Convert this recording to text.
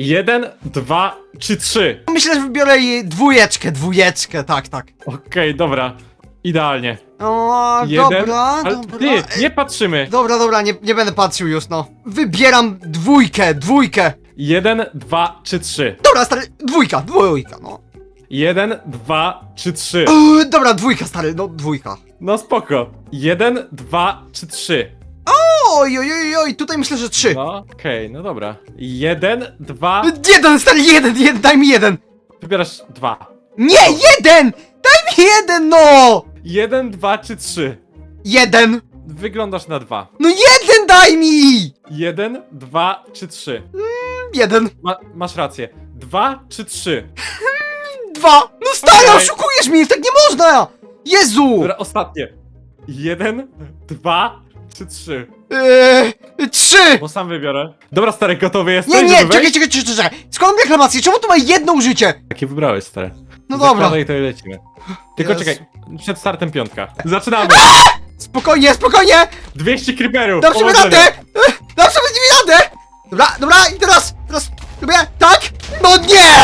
Jeden, dwa czy trzy. Myślę, że wybiorę jej dwójeczkę, dwójeczkę, tak, tak. Okej, dobra. Idealnie. O, Jeden. dobra, Ale dobra. ty, nie patrzymy. Dobra, dobra, nie, nie będę patrzył już, no. Wybieram dwójkę, dwójkę. Jeden, dwa czy trzy. Dobra, stary, dwójka, dwójka, no. Jeden, dwa czy trzy. Eee, dobra, dwójka, stary, no dwójka. No spoko. Jeden, dwa czy trzy. Oj, oj, oj, oj, tutaj myślę, że trzy. No, okej, no dobra. Jeden, dwa. Jeden, stary, jeden, jeden, daj mi jeden. Wybierasz dwa. Nie, jeden! Daj mi jeden, no! Jeden, dwa czy trzy. Jeden. Wyglądasz na dwa. No jeden daj mi! Jeden, dwa czy trzy. Jeden, Ma, masz rację. Dwa czy trzy. dwa. No stary, Okej. oszukujesz mnie, tak nie można! Jezu! Dobra, ostatnie. Jeden, dwa czy trzy? Eee, trzy! Bo sam wybiorę. Dobra, stary, gotowy jesteś? Nie, nie, żeby czekaj, czekaj, czekaj, czekaj. Skąd reklamację? Czemu to ma jedno użycie? Jakie wybrałeś, stary. No dobra. Zakładaj to i lecimy. Tylko czekaj, przed startem piątka. Zaczynamy! Eee! Spokojnie, spokojnie! 200 creeperów! Dam sobie powodzenia. radę! Eee, dam sobie radę! Dobra, dobra, i teraz, teraz, robię tak! No nie!